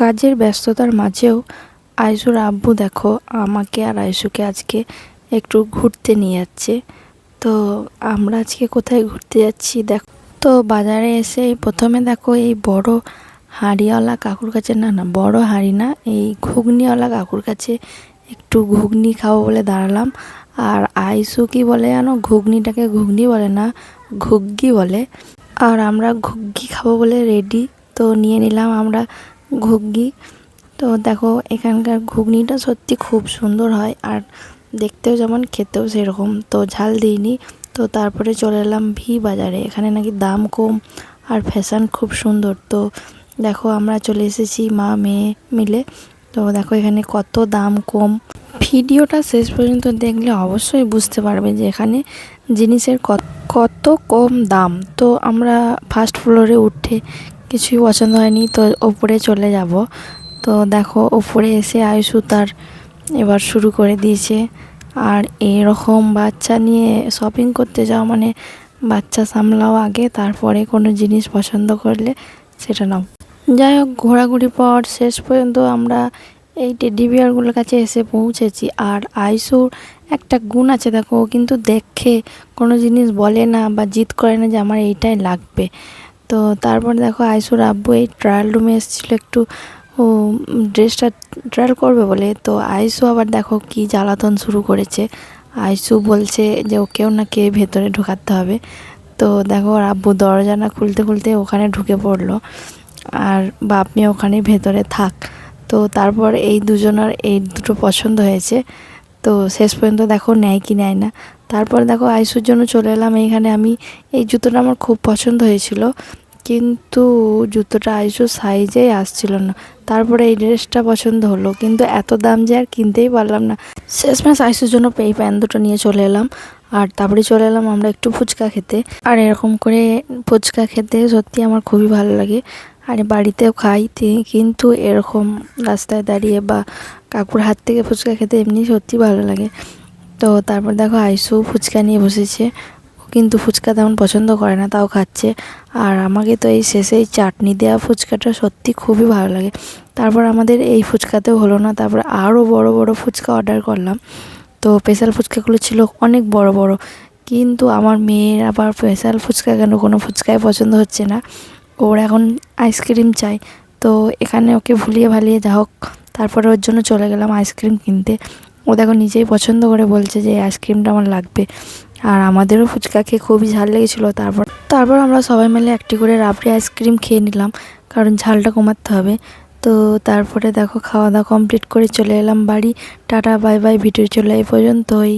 কাজের ব্যস্ততার মাঝেও আইসুর আব্বু দেখো, আমাকে আর আইসুকে আজকে একটু ঘুরতে নিয়ে যাচ্ছে। তো আমরা আজকে কোথায় ঘুরতে যাচ্ছি দেখো। তো বাজারে এসে প্রথমে দেখো এই বড় হাঁড়িওয়ালা কাকুর কাছে, না না, বড় হাঁড়ি না, এই ঘুগনিওয়ালা কাকুর কাছে একটু ঘুগনি খাব বলে দাঁড়ালাম। আর আইসু কি বলে জানো? ঘুগনিটাকে ঘুগনি বলে না, ঘুগ্গি বলে। আর আমরা ঘুগ্গি খাব বলে রেডি তো নিয়ে নিলাম আমরা। ঘুগ্গি তো দেখো, এখানকার ঘুগনিটা সত্যি খুব সুন্দর হয় আর দেখতেও যেমন খেতেও সেরকম। তো ঝাল দিইনি, তো তারপরে চলে এলাম ভি বাজারে। এখানে নাকি দাম কম আর ফ্যাশন খুব সুন্দর। তো দেখো, আমরা চলে এসেছি মা, মেয়ে মিলে। তো দেখো, এখানে কত দাম কম। ভিডিওটা শেষ পর্যন্ত দেখলে অবশ্যই বুঝতে পারবে যে এখানে জিনিসের কত কম দাম। তো আমরা ফার্স্ট ফ্লোরে উঠে কিছুই পছন্দ হয়নি, তো ওপরে চলে যাব। তো দেখো, ওপরে এসে আয়ুষু তার এবার শুরু করে দিয়েছে। আর এরকম বাচ্চা নিয়ে শপিং করতে যাও মানে বাচ্চা সামলাও আগে, তারপরে কোনো জিনিস পছন্দ করলে সেটা নাও। যাই হোক, ঘোরাঘুরি পর শেষ পর্যন্ত আমরা এই টেডি বিয়ারগুলোর কাছে এসে পৌঁছেছি। আর আইসুর একটা গুণ আছে, দেখো কিন্তু দেখে কোনো জিনিস বলে না বা জিদ করে না যে আমার এইটাই লাগবে। তো তারপর দেখো আইসুর আব্বু এই ট্রায়াল রুমে এসেছিল একটু, ও ড্রেসটা ট্রায়াল করবে বলে। তো আইসু আবার দেখো কি জ্বালাতন শুরু করেছে। আইসু বলছে যে ওকেও না কে ভেতরে ঢোকাতে হবে। তো দেখো ওর আব্বু দরজা না খুলতে খুলতে ওখানে ঢুকে পড়ল। আর বাপ মেয়ে ওখানে ভেতরে থাক। তো তারপর এই দুজনের, এই দুটো পছন্দ হয়েছে। তো শেষ পর্যন্ত দেখো নেয় কি নেয় না। তারপর দেখো আইসুর জন্য চলে এলাম। এইখানে আমি, এই জুতোটা আমার খুব পছন্দ হয়েছিল। কিন্তু জুতোটা আইসুর সাইজেই আসছিল না। তারপরে এই ড্রেসটা পছন্দ হলো। কিন্তু এত দাম যে আর কিনতেই পারলাম না। শেষমেশ আইসুর জন্য এই প্যান্ট দুটো নিয়ে চলে এলাম। আর তারপরে চলে এলাম আমরা একটু ফুচকা খেতে। আর এরকম করে ফুচকা খেতে সত্যি আমার খুবই ভালো লাগে। আর বাড়িতেও খাই কিন্তু এরকম রাস্তায় দাঁড়িয়ে বা কাকুর হাত থেকে ফুচকা খেতে এমনি সত্যি ভালো লাগে। তো তারপর দেখো আইসু ফুচকা নিয়ে বসেছে। ও কিন্তু ফুচকা তেমন পছন্দ করে না, তাও খাচ্ছে। আর আমাকে তো এই শেষে এই চাটনি দেওয়া ফুচকাটা সত্যি খুবই ভালো লাগে। তারপর আমাদের এই ফুচকাতেও হলো না, তারপর আরও বড় বড় ফুচকা অর্ডার করলাম। তো স্পেশাল ফুচকাগুলো ছিল অনেক বড় বড়, কিন্তু আমার মেয়ের আবার স্পেশাল ফুচকা কেন কোনো ফুচকাই পছন্দ হচ্ছে না। ওর এখন আইসক্রিম চাই, তো এখানে ওকে ভুলিয়ে ভালিয়ে যা হোক, তারপরে ওর জন্য চলে গেলাম আইসক্রিম কিনতে। ও দেখো নিজেই পছন্দ করে বলছে যে আইসক্রিমটা আমার লাগবে। আর আমাদেরও ফুচকা খেয়ে খুবই ঝাল লেগেছিলো, তারপর তারপর আমরা সবাই মিলে একটি করে রাবড়ি আইসক্রিম খেয়ে নিলাম, কারণ ঝালটা কমাতে হবে। তো তারপরে দেখো খাওয়া দাওয়া কমপ্লিট করে চলে এলাম বাড়ি। টাটা বাই বাই ভিডিও চলে এই পর্যন্তই।